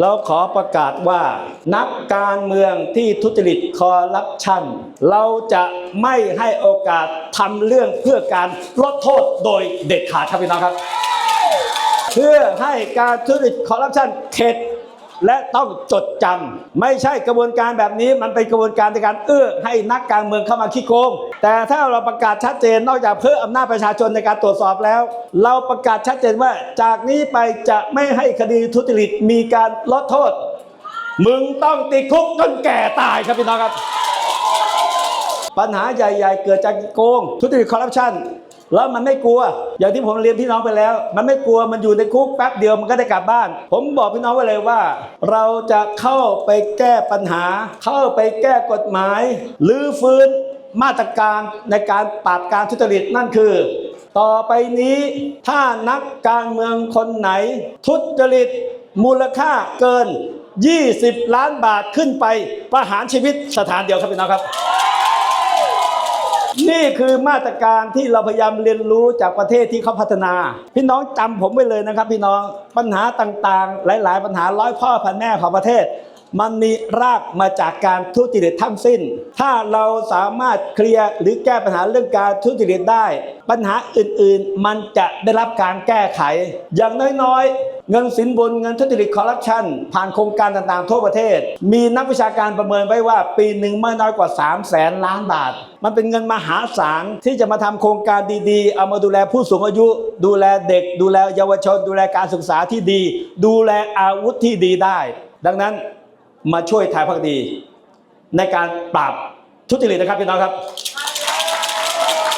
เราขอประกาศว่า นักการเมืองที่ทุจริตคอร์รัปชัน เราจะไม่ให้โอกาสทำเรื่องเพื่อการลดโทษโดยเด็ดขาดครับพี่น้องครับ เพื่อให้การทุจริตคอร์รัปชันเข็ด และต้องจดจำไม่ใช่กระบวนการแบบนี้มันเป็นกระบวนการในการเอื้อให้นักการเมืองเข้ามาขี้โกง แต่ถ้าเราประกาศชัดเจนนอกจากเพิ่มอำนาจประชาชนในการตรวจสอบแล้ว เราประกาศชัดเจนว่า จากนี้ไปจะไม่ให้คดีทุจริตมีการลดโทษ มึงต้องติดคุกจนแก่ตายครับพี่น้องครับ ปัญหาใหญ่ ๆ เกิดจากโกง ทุจริตคอร์รัปชัน แล้วมันไม่กลัว อย่างที่ผมเรียนพี่น้องไปแล้ว มันไม่กลัวมันอยู่ในคุกแป๊บเดียวมันก็ได้กลับบ้าน ผมบอกพี่น้องไว้เลยว่า เราจะเข้าไปแก้ปัญหา เข้าไปแก้กฎหมายหรือฟื้นมาตรการในการปราบการทุจริตนั่นคือ ต่อไปนี้ถ้านักการเมืองคนไหน ทุจริตมูลค่าเกิน 20 ล้านบาทขึ้นไปประหารชีวิตสถานเดียวครับพี่น้องครับ นี่คือมาตรการที่เราพยายามเรียนรู้จากประเทศที่เขาพัฒนา พี่น้องจำผมไว้เลยนะครับ พี่น้องปัญหาต่างๆ หลาย ๆ ปัญหาร้อยพ่อพันแม่ของประเทศ มันมีรากมาจากการทุจริตทั้งสิ้น ถ้าเราสามารถเคลียร์หรือแก้ปัญหาเรื่องการทุจริตได้ ปัญหาอื่นๆ มันจะได้รับการแก้ไข อย่างน้อยๆ เงินสินบนเงินทุจริตคอร์รัปชันผ่านโครงการต่างๆ ทั่วประเทศ มีนักวิชาการประเมินไว้ว่าปีหนึ่งไม่น้อยกว่า 3 0 0แสนล้านบาท มันเป็นเงินมหาศาลที่จะมาทำโครงการดีๆ เอามาดูแลผู้สูงอายุ ดูแลเด็ก ดูแลเยาวชน ดูแลการศึกษาที่ดี ดูแลอาวุธที่ดีได้ ดังนั้นมาช่วยไทยพักดี ในการปราบทุจริตนะครับพี่น้องครับ